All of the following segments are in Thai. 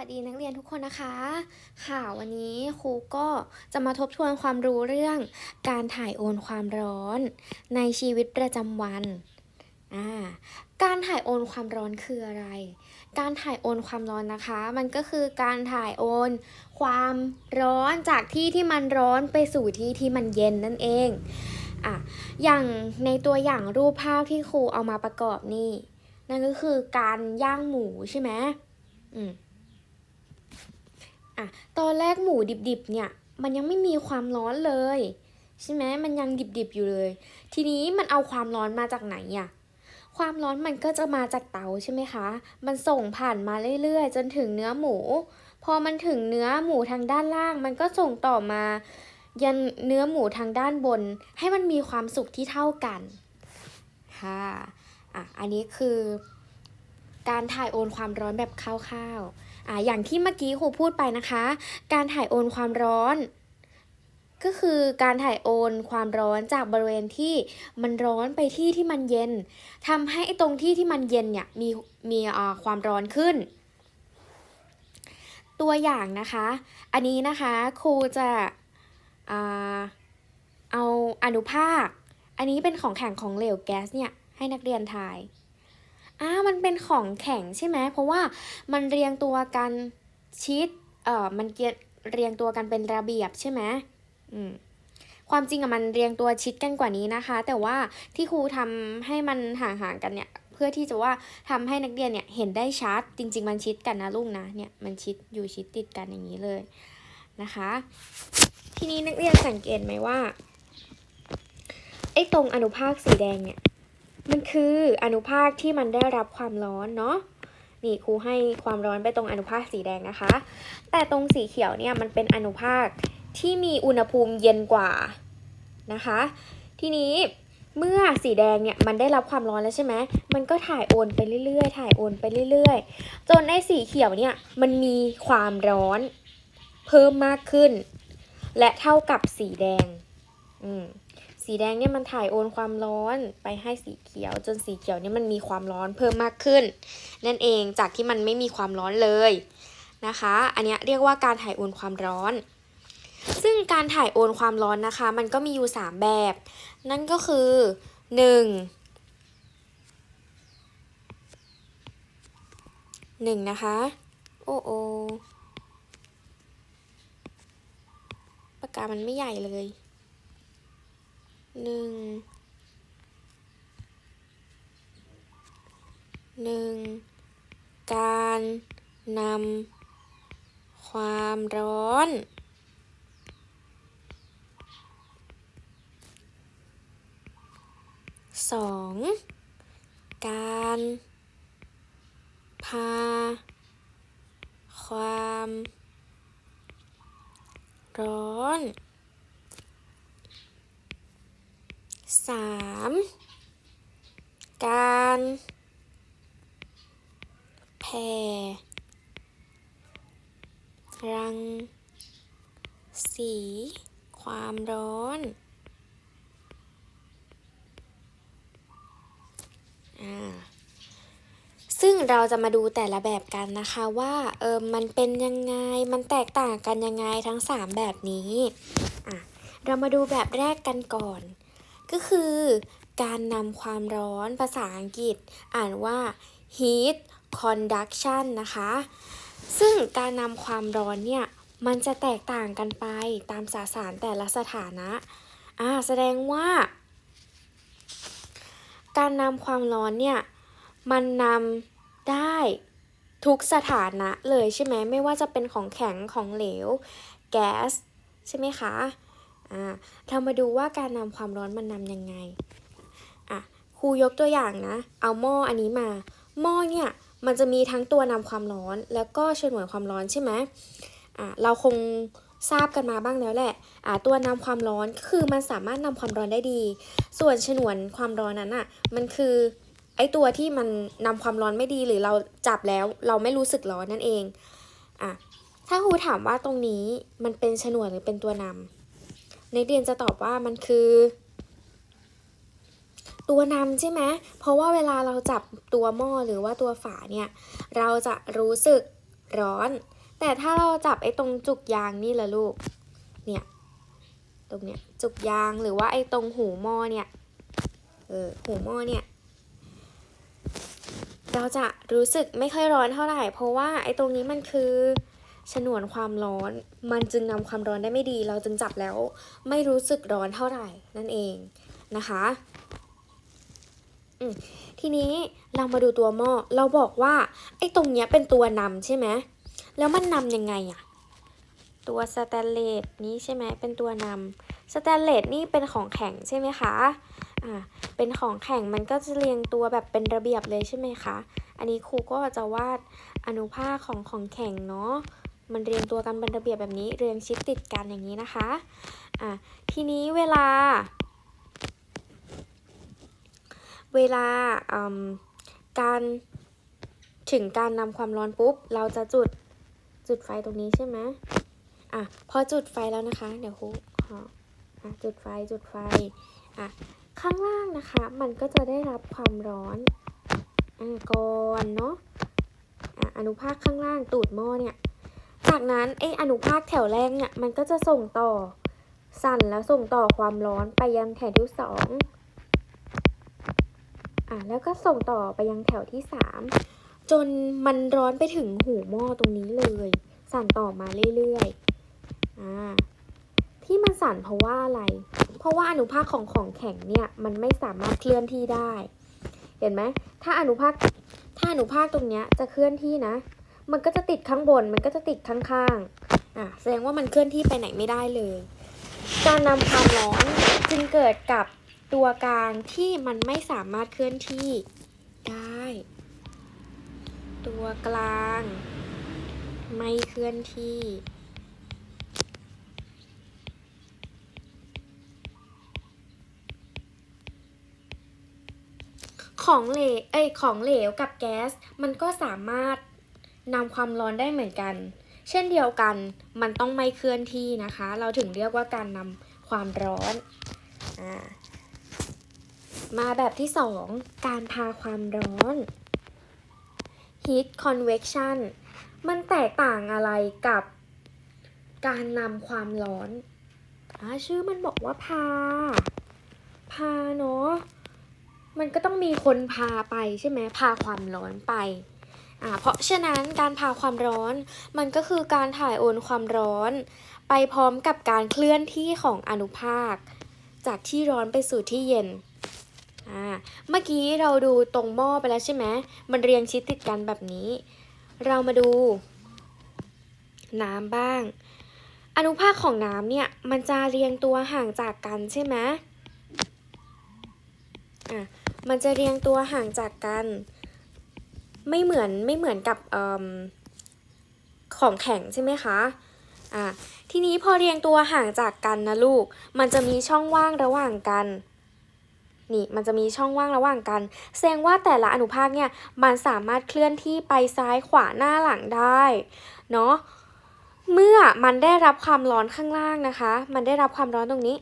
วัสดีนักเรียนทุกคนนะคะ ค่ะวันนี้ครูก็จะมาทบทวนความรู้เรื่องการถ่ายโอนความร้อนในชีวิตประจำวันอ่าการถ่ายโอนความร้อนคืออะไร การถ่ายโอนความร้อนนะคะ มันก็คือการถ่ายโอนความร้อนจากที่ที่มันร้อนไปสู่ที่ที่มันเย็นนั่นเองอะอย่างในตัวอย่างรูปภาพที่ครูเอามาประกอบนี่นั่นก็คือการย่างหมูใช่ไหมอืม อะตอนแรกหมูดิบๆเนี่ยมันยังไม่มีความร้อนเลย ใช่ไหมมันยังดิบๆอยู่เลย ทีนี้มันเอาความร้อนมาจากไหนอะความร้อนมันก็จะมาจากเตาใช่ไหมคะ มันส่งผ่านมาเรื่อยๆ จนถึงเนื้อหมู พอมันถึงเนื้อหมูทางด้านล่าง มันก็ส่งต่อมา ยันเนื้อหมูทางด้านบน ให้มันมีความสุขที่เท่ากันค่ะอะ อันนี้คือ การถ่ายโอนความร้อนแบบคร่าวๆ อ่าอย่างที่เมื่อกี้ครูพูดไปนะคะ การถ่ายโอนความร้อน ก็คือการถ่ายโอนความร้อนจากบริเวณที่มันร้อนไปที่ที่มันเย็นทำให้ตรงที่ที่มันเย็นเนี่ยมีมีอ่าความร้อนขึ้น ตัวอย่างนะคะ อันนี้นะคะครูจะอ่าเอาอนุภาค อันนี้เป็นของแข็งของเหลวแก๊สเนี่ยให้นักเรียนทาย อ่ามันเป็นของแข็งใช่ไหมเพราะว่ามันเรียงตัวกันชิดเอ่อมันเกียเรียงตัวกันเป็นระเบียบใช่ไหมอืมความจริงอะมันเรียงตัวชิดกันกว่านี้นะคะ แต่ว่าที่ครูทำให้มันห่างๆกันเนี่ย เพื่อที่จะว่าทำให้นักเรียนเนี่ยเห็นได้ชัด จริง ๆ มันชิดกันนะลูกนะเนี่ยมันชิดอยู่ชิดติดกันอย่างนี้เลยนะคะ ทีนี้นักเรียนสังเกตไหมว่าไอ้ตรงอนุภาคสีแดงเนี่ย มันคืออนุภาคที่มันได้รับความร้อนเนาะนี่ครูให้ความร้อนไปตรงอนุภาคสีแดงนะคะ แต่ตรงสีเขียวเนี่ยมันเป็นอนุภาคที่มีอุณหภูมิเย็นกว่านะคะ ทีนี้เมื่อสีแดงเนี่ยมันได้รับความร้อนแล้วใช่ไหมมันก็ถ่ายโอนไปเรื่อยๆ ถ่ายโอนไปเรื่อยๆ จนไอ้สีเขียวเนี่ยมันมีความร้อนเพิ่มมากขึ้น และเท่ากับสีแดง อืม สีแดงเนี่ยมันถ่ายโอนความร้อนไปให้สีเขียว จนสีเขียวเนี่ยมันมีความร้อนเพิ่มมากขึ้น นั่นเองจากที่มันไม่มีความร้อนเลยนะคะ อันนี้เรียกว่าการถ่ายโอนความร้อน ซึ่งการถ่ายโอนความร้อนนะคะ มันก็มีอยู่ 3 แบบ นั่นก็คือ 1 1 นะคะ โอ้โอปากกามันไม่ใหญ่เลย หนึ่งหนึ่งการนำความร้อนสองการพาความร้อน สามการแผ่รัง สี ความร้อน ซึ่งเราจะมาดูแต่ละแบบกันนะคะว่า เออมันเป็นยังไง มันแตกต่างกันยังไงทั้ง 3 แบบนี้ อะ เรามาดูแบบแรกกันก่อน ก็คือการนำความร้อนภาษาอังกฤษ อ่านว่า heat conduction นะคะ ซึ่งการนำความร้อนเนี่ย มันจะแตกต่างกันไปตามสสารแต่ละสถานะอ่าแสดงว่า การนำความร้อนเนี่ย มันนำได้ทุกสถานะเลยใช่ไหมไม่ว่าจะเป็นของแข็งของเหลว แก๊ส ใช่ไหมคะ อ่าเรามาดูว่าการนำความร้อนมันนำยังไงอะครูยกตัวอย่างนะ เอาหม้ออันนี้มา หม้อเนี่ยมันจะมีทั้งตัวนำความร้อน แล้วก็ฉนวนความร้อนใช่ไหมอะเราคงทราบกันมาบ้างแล้วแหละอะตัวนำความร้อนคือมันสามารถนำความร้อนได้ดี ส่วนฉนวนความร้อนนั้นอะ มันคือไอตัวที่มันนำความร้อนไม่ดีหรือเราจับแล้วเราไม่รู้สึกร้อนนั่นเองอะถ้าครูถามว่าตรงนี้มันเป็นฉนวนหรือเป็นตัวนำ นักเรียนจะตอบว่ามันคือ ตัวนำใช่ไหมเพราะว่าเวลาเราจับตัวหม้อหรือว่าตัวฝาเนี่ย เราจะรู้สึกร้อน แต่ถ้าเราจับไอ้ตรงจุกยางนี่ละลูก เนี่ย ตรงเนี้ยจุกยางหรือว่าไอ้ตรงหูหม้อเนี่ย เออ หูหม้อเนี่ยเราจะรู้สึกไม่ค่อยร้อนเท่าไหร่ เพราะว่าไอ้ตรงนี้มันคือ ฉนวนความร้อน มันจึงนำความร้อนได้ไม่ดี เราจึงจับแล้ว ไม่รู้สึกร้อนเท่าไหร่นั่นเองนะคะทีนี้เรามาดูตัวหม้อเราบอกว่า ไอ้ตรงเนี้ยเป็นตัวนำใช่ไหมแล้วมันนำยังไงอะตัวสแตนเลสนี้ใช่ไหมเป็นตัวนำสแตนเลสนี่เป็นของแข็งใช่ไหมคะอ่าเป็นของแข็งมันก็จะเรียงตัวแบบเป็นระเบียบเลยใช่ไหมคะ อันนี้ครูก็จะวาดอนุภาคของของแข็งเนาะ มันเรียงตัวกันเป็นระเบียบแบบนี้เรียงชิดติดกันอย่างนี้นะคะอ่าทีนี้เวลา เวลาอืมการถึงการนำความร้อนปุ๊บ เราจะจุดจุดไฟตรงนี้ใช่ไหมอะพอจุดไฟแล้วนะคะ เดี๋ยวครูขออะจุดไฟจุดไฟอะข้างล่างนะคะ มันก็จะได้รับความร้อนอ่าก่อนเนาะอะอนุภาคข้างล่างตูดหม้อเนี่ย จากนั้นไออนุภาคแถวแรกเนี่ยมันก็จะส่งต่อ สั่นแล้วส่งต่อความร้อนไปยังแถวที่สองอะแล้วก็ส่งต่อไปยังแถวที่สามจนมันร้อนไปถึงหูหม้อตรงนี้เลย สั่นต่อมาเรื่อยๆอ่าที่มันสั่นเพราะว่าอะไร เพราะว่าอนุภาคของของแข็งเนี่ยมันไม่สามารถเคลื่อนที่ได้ เห็นไหมถ้าอนุภาคถ้าอนุภาคตรงเนี้ยจะเคลื่อนที่นะ มันก็จะติดข้างบน มันก็จะติดข้างๆอะแสดงว่ามันเคลื่อนที่ไปไหนไม่ได้เลย การนำความร้อนจึงเกิดกับตัวกลางที่มันไม่สามารถเคลื่อนที่ได้ ตัวกลาง ไม่เคลื่อนที่ของเหลวเอ้ยของเหลวกับแก๊ส มันก็สามารถ นำความร้อนได้เหมือนกัน เช่นเดียวกันมันต้องไม่เคลื่อนที่นะคะ เราถึงเรียกว่าการนำความร้อนอมาแบบที่สองการพาความร้อน heat convection มันแตกต่างอะไรกับการนำความร้อนอชื่อมันบอกว่าพา พาเนาะมันก็ต้องมีคนพาไปใช่ไหมพาความร้อนไป เพราะฉะนั้นการพาความร้อนมันก็คือการถ่ายโอนความร้อน ไปพร้อมกับการเคลื่อนที่ของอนุภาค จากที่ร้อนไปสู่ที่เย็น เมื่อกี้เราดูตรงหม้อไปแล้วใช่ไหมมันเรียงชิดติดกันแบบนี้ เรามาดู น้ำบ้าง อนุภาคของน้ำเนี่ยมันจะเรียงตัวห่างจากกันใช่ไหมอะมันจะเรียงตัวห่างจากกัน ไม่เหมือนไม่เหมือนกับอของแข็งใช่ไหมคะอะทีนี้พอเรียงตัวห่างจากกันนะลูก มันจะมีช่องว่างระหว่างกันนี่มันจะมีช่องว่างระหว่างกัน แสดงว่าแต่ละอนุภาคเนี่ยมันสามารถเคลื่อนที่ไปซ้ายขวาหน้าหลังได้เนาะเมื่อมันได้รับความร้อนข้างล่างนะคะ มันได้รับความร้อนตรงนี้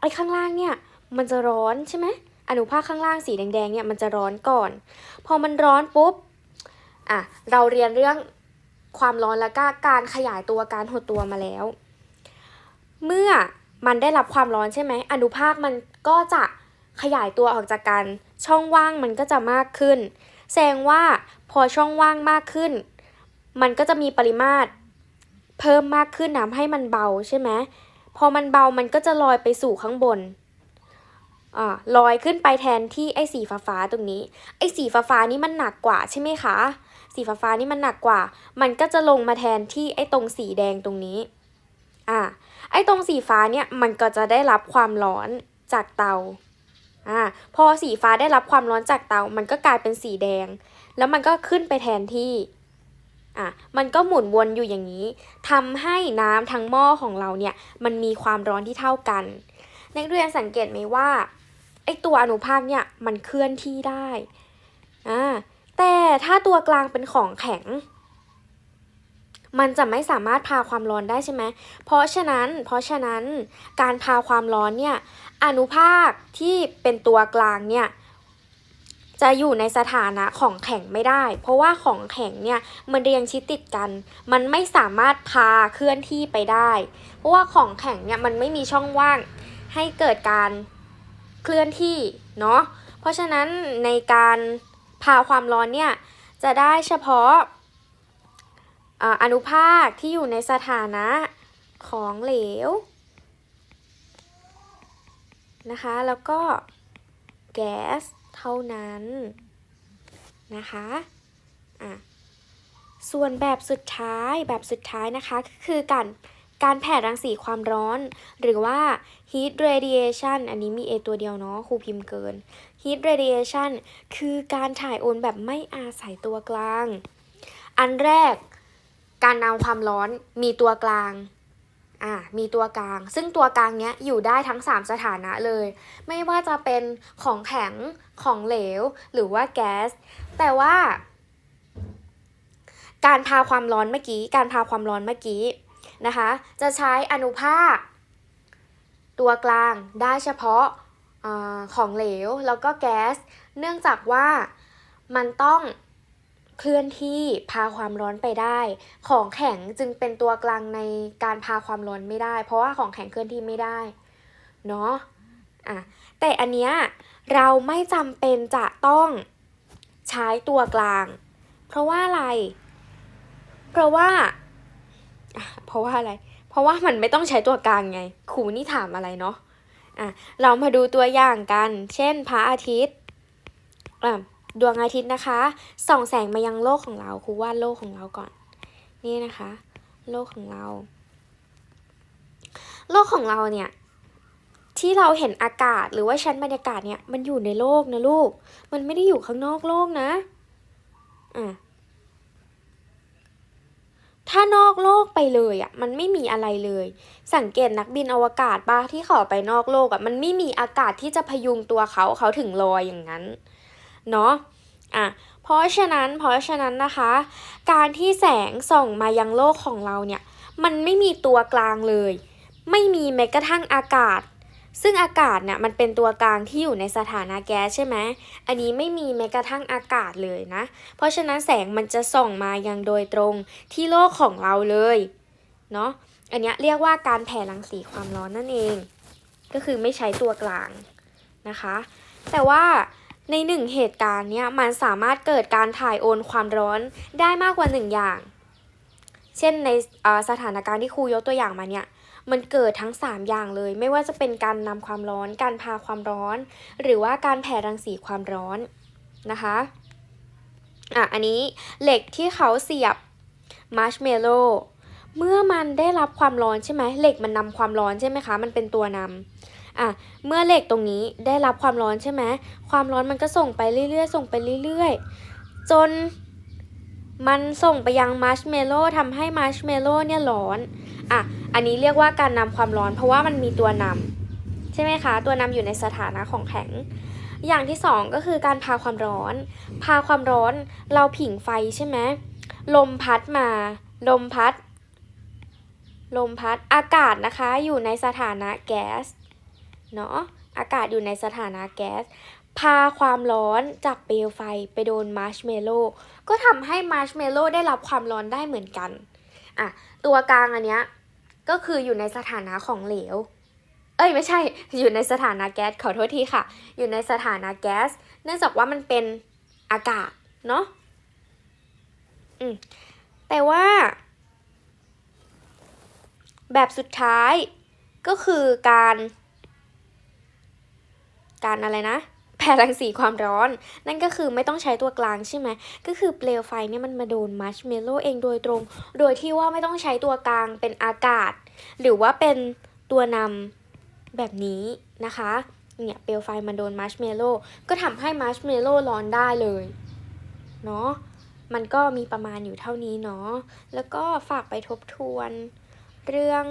ไอ้ข้างล่างเนี่ยมันจะร้อนใช่ไหม อนุภาคข้างล่างสีแดงๆเนี่ยมันจะร้อนก่อน พอมันร้อนปุ๊บอะเราเรียนเรื่องความร้อนแล้วก็การขยายตัวการหดตัวมาแล้ว เมื่อมันได้รับความร้อนใช่ไหมอนุภาคมันก็จะขยายตัวออกจากกัน ช่องว่างมันก็จะมากขึ้น แสดงว่าพอช่องว่างมากขึ้น มันก็จะมีปริมาตรเพิ่มมากขึ้นทำให้มันเบาใช่ไหมพอมันเบามันก็จะลอยไปสู่ข้างบน ลอยขึ้นไปแทนที่ไอ้สีฟ้าฟ้าๆตรงนี้ ไอ้สีฟ้าฟ้าๆนี่มันหนักกว่าใช่ไหมคะ สีฟ้าฟ้าๆนี่มันหนักกว่า มันก็จะลงมาแทนที่ไอ้ตรงสีแดงตรงนี้อ่าไอ้ตรงสีฟ้าเนี่ยมันก็จะได้รับความร้อนจากเตาอ่าพอสีฟ้าได้รับความร้อนจากเตา มันก็กลายเป็นสีแดง แล้วมันก็ขึ้นไปแทนที่อะมันก็หมุนวนอยู่อย่างนี้ทำให้น้ำทั้งหม้อของเราเนี่ยมันมีความร้อนที่เท่ากัน นักเรียนสังเกตไหมว่า ไอตัวอนุภาคเนี่ยมันเคลื่อนที่ได้อ่าแต่ถ้าตัวกลางเป็นของแข็ง มันจะไม่สามารถพาความร้อนได้ใช่ไหมเพราะฉะนั้นเพราะฉะนั้นการพาความร้อนเนี่ยอนุภาคที่เป็นตัวกลางเนี่ยจะอยู่ในสถานะของแข็งไม่ได้ เพราะว่าของแข็งเนี่ยมันเรียงชิดติดกัน มันไม่สามารถพาเคลื่อนที่ไปได้ เพราะว่าของแข็งเนี่ยมันไม่มีช่องว่างให้เกิดการ เคลื่อนที่เนาะเพราะฉะนั้นในการพาความร้อนเนี่ยจะได้เฉพาะอนุภาคที่อยู่ในสถานะของเหลวนะคะแล้วก็แก๊สเท่านั้นนะคะอะส่วนแบบสุดท้ายแบบสุดท้ายนะคะก็คือการ การแผ่รังสีความร้อน หรือว่า heat radiation อันนี้มี a ตัวเดียวเนาะครูพิมพ์เกิน heat radiation คือการถ่ายโอนแบบไม่อาศัยตัวกลาง อันแรก การนำความร้อนมีตัวกลางอ่ามีตัวกลาง ซึ่งตัวกลางเนี้ยอยู่ได้ทั้ง 3 สถานะเลย ไม่ว่าจะเป็นของแข็ง ของเหลว หรือว่าแก๊ส แต่ว่า การพาความร้อนเมื่อกี้ การพาความร้อนเมื่อกี้ นะคะ จะใช้อนุภาค ตัวกลางได้เฉพาะอของเหลวแล้วก็แก๊ส เนื่องจากว่ามันต้องเคลื่อนที่พาความร้อนไปได้ ของแข็งจึงเป็นตัวกลางในการพาความร้อนไม่ได้ เพราะว่าของแข็งเคลื่อนที่ไม่ได้เนาะอะแต่อันเนี้ยเราไม่จำเป็นจะต้องใช้ตัวกลาง เพราะว่าอะไร เพราะว่า เพราะว่าอะไร เพราะว่ามันไม่ต้องใช้ตัวกลางไงครูนี่ถามอะไรเนาะอะเรามาดูตัวอย่างกัน เช่น พระอาทิตย์อะดวงอาทิตย์นะคะ ส่องแสงมายังโลกของเราครูวาดโลกของเราก่อน นี่นะคะ โลกของเรา โลกของเราเนี่ยที่เราเห็นอากาศหรือว่าชั้นบรรยากาศเนี่ยมันอยู่ในโลกนะลูก มันไม่ได้อยู่ข้างนอกโลกนะ อะ ถ้านอกโลกไปเลยอะมันไม่มีอะไรเลย สังเกตนักบินอวกาศปะที่เขาไปนอกโลกอะมันไม่มีอากาศที่จะพยุงตัวเขาเขาถึงลอยอย่างนั้นเนาะอะเพราะฉะนั้นเพราะฉะนั้นนะคะ การที่แสงส่องมายังโลกของเราเนี่ยมันไม่มีตัวกลางเลย ไม่มีแม้กระทั่งอากาศ ซึ่งอากาศเนี่ยมันเป็นตัวกลางที่อยู่ในสถานะแก๊สใช่ไหม อันนี้ไม่มีแม้กระทั่งอากาศเลยนะ เพราะฉะนั้นแสงมันจะส่องมายังโดยตรงที่โลกของเราเลยเนาะ อันนี้เรียกว่าการแผ่รังสีความร้อนนั่นเอง ก็คือไม่ใช้ตัวกลางนะคะ แต่ว่าในหนึ่งเหตุการณ์เนี่ยมันสามารถเกิดการถ่ายโอนความร้อนได้มากกว่าหนึ่งอย่าง เช่นในสถานการณ์ที่ครูยกตัวอย่างมาเนี่ย มันเกิดทั้ง 3 อย่างเลย ไม่ว่าจะเป็นการนำความร้อน การพาความร้อน หรือว่าการแผ่รังสีความร้อนนะคะอะอันนี้เหล็กที่เขาเสียบมาร์ชเมลโล่เมื่อมันได้รับความร้อนใช่ไหมเหล็กมันนำความร้อนใช่ไหมคะ มันเป็นตัวนำอะเมื่อเหล็กตรงนี้ได้รับความร้อนใช่ไหมความร้อนมันก็ส่งไปเรื่อยๆ ส่งไปเรื่อยๆ จน มันส่งไปยังมาร์ชเมลโล่ทำให้มาร์ชเมลโล่เนี่ยร้อน อะ อันนี้เรียกว่าการนำความร้อน เพราะว่ามันมีตัวนำใช่ไหมคะ ตัวนำอยู่ในสถานะของแข็ง อย่างที่สองก็คือการพาความร้อน พาความร้อนเราผิงไฟใช่ไหมลมพัดมา ลมพัด ลมพัด อากาศนะคะอยู่ในสถานะแก๊ส เนาะอากาศอยู่ในสถานะแก๊ส พาความร้อนจากเปลวไฟไปโดนมาร์ชเมลโล่ก็ทำให้มาร์ชเมลโล่ได้รับความร้อนได้เหมือนกันอะตัวกลางอันเนี้ยก็คืออยู่ในสถานะของเหลว เอ้ยไม่ใช่ อยู่ในสถานะแก๊สขอโทษทีค่ะ อยู่ในสถานะแก๊ส เนื่องจากว่ามันเป็นอากาศเนาะอืมแต่ว่า แบบสุดท้ายก็คือการ การอะไรนะ แผ่รังสีความร้อน นั่นก็คือไม่ต้องใช้ตัวกลางใช่ไหม ก็คือเปลวไฟเนี่ยมันมาโดนมัชเมลโล่เองโดยตรง โดยที่ว่าไม่ต้องใช้ตัวกลางเป็นอากาศ หรือว่าเป็นตัวนำแบบนี้นะคะ เนี่ยเปลวไฟมันโดนมัชเมลโล่ก็ทำให้มัชเมลโล่ร้อนได้เลย เนาะมันก็มีประมาณอยู่เท่านี้เนาะ แล้วก็ฝากไปทบทวนเรื่อง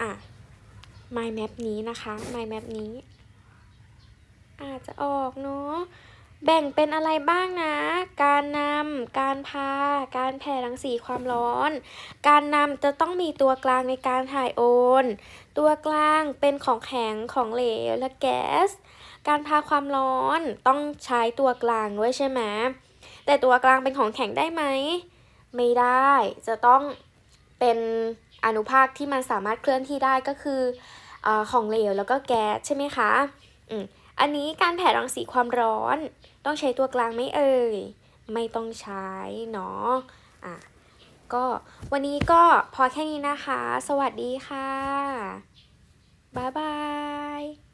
อะ mind map นี้นะคะ mind map นี้ อาจจะออกเนาะแบ่งเป็นอะไรบ้างนะ การนำ การพา การแผ่รังสีความร้อน การนำจะต้องมีตัวกลางในการถ่ายโอน ตัวกลางเป็นของแข็ง ของเหลว และแก๊ส การพาความร้อนต้องใช้ตัวกลางด้วยใช่ไหม แต่ตัวกลางเป็นของแข็งได้ไหม ไม่ได้ จะต้องเป็นอนุภาคที่มันสามารถเคลื่อนที่ได้ก็คือเออของเหลวแล้วก็แก๊สใช่ไหมคะ อืม อันนี้การแผ่รังสีความร้อน ต้องใช้ตัวกลางไหมเอ่ย ไม่ต้องใช้เนาะอะก็วันนี้ก็พอแค่นี้นะคะ สวัสดีค่ะ บ๊ายบาย